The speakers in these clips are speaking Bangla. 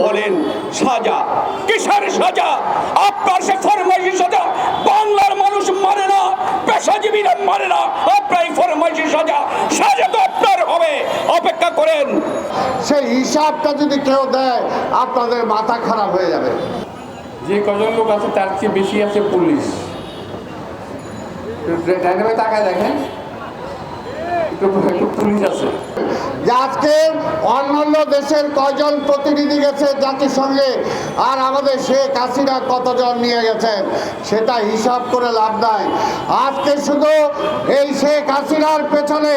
বলেন সাজা। কিসের সাজা? আপনার সে ফরমাইশি সাজা। বাংলার মানুষ মানে না পেশাজীবীরা মানে না। আপনার এই ফরমাইশি সাজা সাজা তো আপনার হবে। অপেক্ষা করেন। সেই হিসাবটা যদি কেউ দেয় আপনাদের মাথা খারাপ হয়ে যাবে। যে কজন লোক আছে তার চেয়ে বেশি আছে পুলিশ। ডাইনামে তাকায় দেখেন। একটু পুলিশ আছে। যে আজকে অন্যান্য দেশের কয়জন প্রতিনিধি গেছে জাতিসংঘে, আর আমাদের শেখ হাসিনা কতজন নিয়ে গেছেন, সেটা হিসাব করে লাভ নাই। আজকে শুধু এই শেখ হাসিনার পেছনে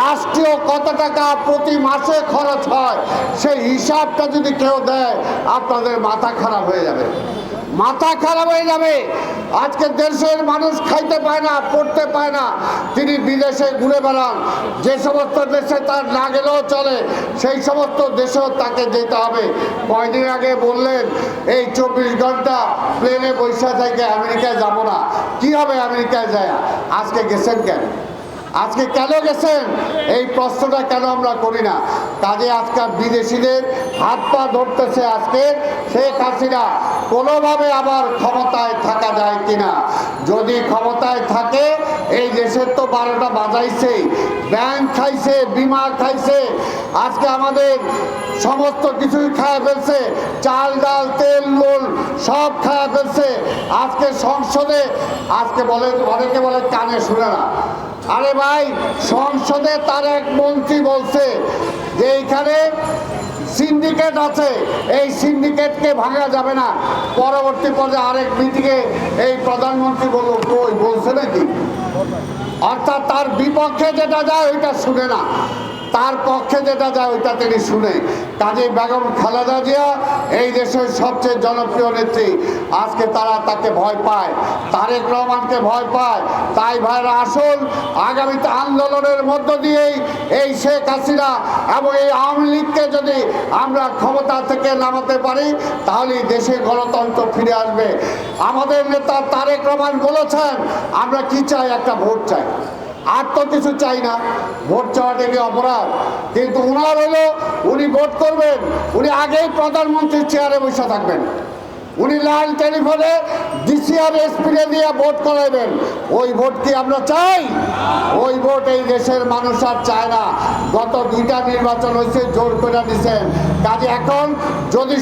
রাষ্ট্রীয় কত টাকা প্রতি মাসে খরচ হয়, সেই হিসাবটা যদি কেউ দেয়, আপনাদের মাথা খারাপ হয়ে যাবে। মাথা খারাপ হয়ে যাবে। আজকে দেশের মানুষ খাইতে পায় না, পড়তে পায় না। তিনি বিদেশে ঘুরে বেড়ান। যে সমস্ত দেশে তার না গেলেও চলে, সেই সমস্ত দেশেও তাকে যেতে হবে। কয়দিন আগে বললেন, এই চব্বিশ ঘণ্টা প্লেনে বৈশা থেকে আমেরিকায় যাব না। কি হবে আমেরিকায় যায়? আজকে গেছেন কেন? আজকে কেন গেছেন? এই প্রশ্নটা কেন আমরা করি না? কাজে আজকাল বিদেশিদের হাত পা ধরতেছে আজকে শেখ হাসিনা, কোনোভাবে আবার ক্ষমতায় থাকা যায় কিনা? যদি ক্ষমতায় থাকে, এই দেশের তো বারোটা বাজাইছে, ব্যাংক খাইছে, বিমা খাইছে, আজকে আমাদের সমস্ত কিছুই খায় ফেলছে, চাল, ডাল, তেল নুন সব খায় ফেলছে, আজকে সংসদে, আজকে বলে, অনেকে বলে কানে শুনে না। আরে ভাই, সংসদে তার এক মন্ত্রী বলছে যে এইখানে সিন্ডিকেট আছে। এই সিন্ডিকেটকে ভাঙা যাবে না। পরবর্তী পর্যায়ে আরেক মিটিংয়ে এই প্রধানমন্ত্রী বলল, কই, বলছে নাকি? অর্থাৎ তার বিপক্ষে যেটা যায়, ওইটা শুনে না। তার পক্ষে যেটা যায় ওইটা তিনি শুনে। কাজী বেগম খালেদা জিয়া এই দেশের সবচেয়ে জনপ্রিয় নেত্রী। আজকে তারা তাকে ভয় পায়, তারেক রহমানকে ভয় পায়। তাই ভাইরা আসুন, আগামীতে আন্দোলনের মধ্য দিয়েই এই শেখ হাসিনা এবং এই আওয়ামী লীগকে যদি আমরা ক্ষমতা থেকে নামাতে পারি তাহলে দেশে গণতন্ত্র ফিরে আসবে। আমাদের নেতা তারেক রহমান বলেছেন, আমরা কি চাই? একটা ভোট চাই। আর তো কিছু চাই না। ভোট চাওয়াটা কি অপরাধ। কিন্তু ওনার হলো, উনি ভোট করবেন, উনি আগেই প্রধানমন্ত্রীর চেয়ারে বসে থাকবেন। উনি লাল টেলিফোনে ডিসিআর এসপিরে দিয়ে ভোট করাইবেন। ওই ভোট কি আমরা চাই? ওই ভোট এই দেশের মানুষ আর চায় না। গত দুইটা নির্বাচন হয়েছে জোর করে দিচ্ছেন কাজে এখন যদি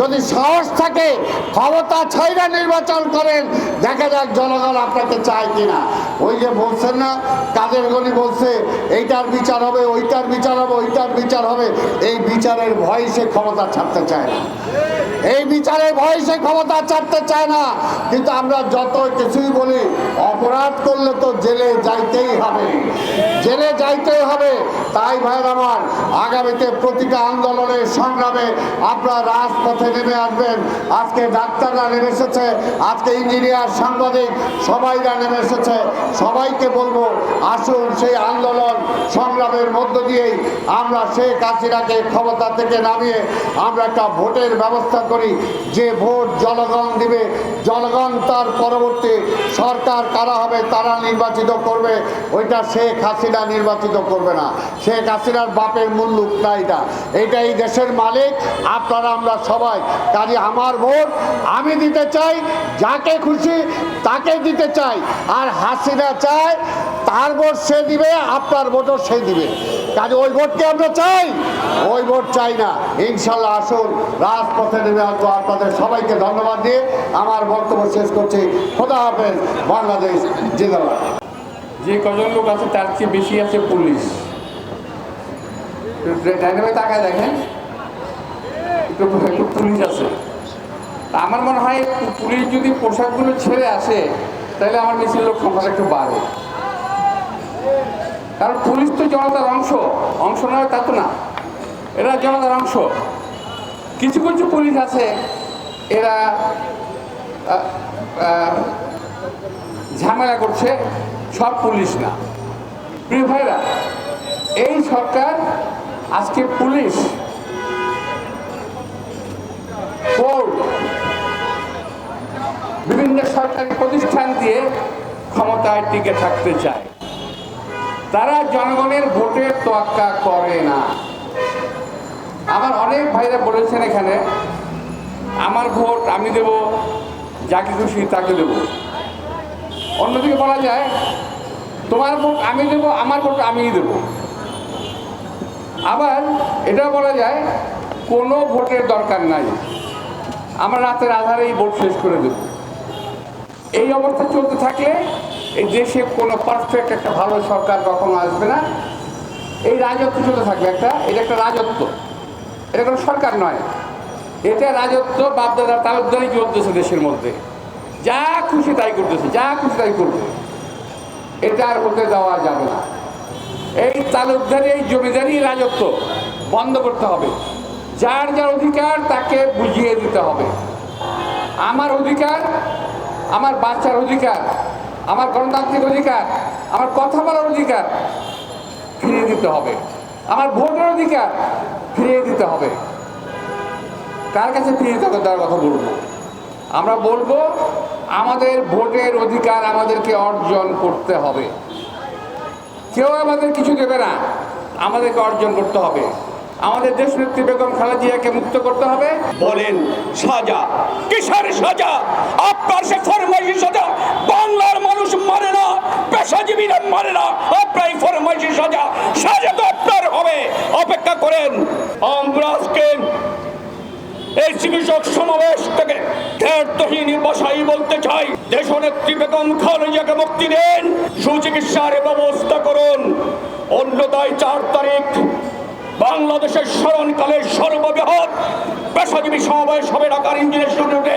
যদি সাহস থাকে, ক্ষমতা ছাইরা নির্বাচন করেন, দেখা যাক জনগণ আপনাকে চায় কিনা। ওই যে বলছেন না, কাদের গণি বলছে, এইটার বিচার হবে, ওইটার বিচার হবে, ওইটার বিচার হবে। এই বিচারের ভয় সে ক্ষমতা ছাড়তে চায় না। এই বিচারের ভয় সে ক্ষমতা ছাড়তে চায় না। কিন্তু আমরা যত কিছুই বলি, অপরাধ করলে তো জেলে যাইতেই হবে। জেলে যাইতেই হবে। তাই ভাইয়ের আমার, আগামীতে প্রতিটা আন্দোলনের সংগ্রামে আপনারা রাজপথে নেমে আসবেন। আজকে ডাক্তাররা নেমে এসেছে, আজকে ইঞ্জিনিয়ার, সাংবাদিক, সবাইরা নেমে এসেছে। সবাইকে বলব, আসুন সেই আন্দোলন সংগ্রামের মধ্য দিয়েই আমরা শেখ হাসিনাকে ক্ষমতা থেকে নামিয়ে আমরা একটা ভোটের ব্যবস্থা করি। যে ভোট জনগণ দিবে। জনগণ তার পরবর্তী সরকার কারা হবে, তারা নির্বাচিত করবে। ওইটা শেখ হাসিনা নির্বাচিত করবে না। শেখ হাসিনার বাপের মুল্লুক না। এটা এটা এই দেশের মালিক। আপনারা আমরা সবাই, কাজে আমার ভোট। আমি দিতে চাই, যাকে খুশি তাকে দিতে চাই। আর হাসিনা চায়, তার ভোট সে দিবে, আপনার ভোটও সে দিবে। কাজে ওই ভোটকে আমরা চাই। ওই ভোট চাই না। ইনশাল্লাহ আসুন, রাজপথে নেমে আসব আপনাদের সবাইকে ধন্যবাদ দিয়ে আমার বক্তব্য শেষ করছি। খোদা হাফেজ, বাংলাদেশ জিন্দাবাদ। যে কজন লোক আছে, তার চেয়ে বেশি আছে পুলিশ। ডাইনামে তাকায় দেখেন। একটু পুলিশ আছে। আমার মনে হয়, পুলিশ যদি পোশাকগুলো ছেড়ে আসে, তাহলে আমার মিছিল লোক সংখ্যাটা একটু বাড়ে। কারণ পুলিশ তো জনতার অংশ। অংশ নয় তা তো না। এরা জনতার অংশ। কিছু কিছু পুলিশ আছে, এরা ঝামেলা করছে, সব পুলিশ না। প্রিয় ভাইরা, এই সরকার, আজকে পুলিশ, কোর্ট, বিভিন্ন সরকারি প্রতিষ্ঠান দিয়ে ক্ষমতায় টিকে থাকতে চায়। তারা জনগণের ভোটের তোয়াক্কা করে না। আমার অনেক ভাইরা বলেছেন এখানে, আমার ভোট আমি দেব যাকে খুশি তাকে দেব। অন্যদিকে বলা যায়, তোমার ভোট আমি দেব, আমার ভোট আমিই দেব। আবার এটাও বলা যায়, কোনো ভোটের দরকার নাই, আমরা রাতের আধারেই ভোট শেষ করে দেব। এই অবস্থা চলতে থাকলে এই দেশে কোনো পারফেক্ট একটা ভালো সরকার কখনো আসবে না। এই রাজত্ব চলে থাকবে একটা, এটা একটা রাজত্ব। এটা কোনো সরকার নয়। এটা রাজত্ব বাপদাদার তালুকদারি চলতেছে দেশের মধ্যে? যা খুশি তাই করতেছে, যা খুশি তাই করবে। এটা আর হতে দেওয়া যাবে না। এই তালুকদারি, এই জমিদারি রাজত্ব বন্ধ করতে হবে। যার যার অধিকার তাকে বুঝিয়ে দিতে হবে। আমার অধিকার, আমার বাচ্চার অধিকার আমার গণতান্ত্রিক অধিকার, আমার কথা বলার অধিকার ফিরিয়ে দিতে হবে। আমার ভোটের অধিকার ফিরিয়ে দিতে হবে। কার কাছে ফিরিয়ে দিতে দেওয়ার কথা বলব। আমরা বলব, আমাদের ভোটের অধিকার আমাদেরকে অর্জন করতে হবে। কেউ আমাদের কিছু দেবে না, আমাদেরকে অর্জন করতে হবে। আমাদের দেশনেত্রী বেগম খালেদা জিয়াকে মুক্ত করতে হবে। বলেন, সাজা। কিসের সাজা? আপনার সে ফরমাইশি সাজা। বাংলার মানুষ মানে না, পেশাজীবীরা মানে না, আপনার ফরমাইশি সাজা। সাজা তো আপনার হবে। অপেক্ষা করেন, আমরা এই চিকিৎসক সমাবেশ থেকে ধ্যার্থহীন বসাই বলতে চাই। দেশনেত্রী বেগম খালেদাকে মুক্তি দেন, সুচিকিৎসার ব্যবস্থা করুন। অন্যতায় চার তারিখ বাংলাদেশের স্মরণকালের সর্ববৃহৎ পেশাজীবী সমাবেশ হবে ঢাকার ইঞ্জিনিয়ার স্টুডিওতে।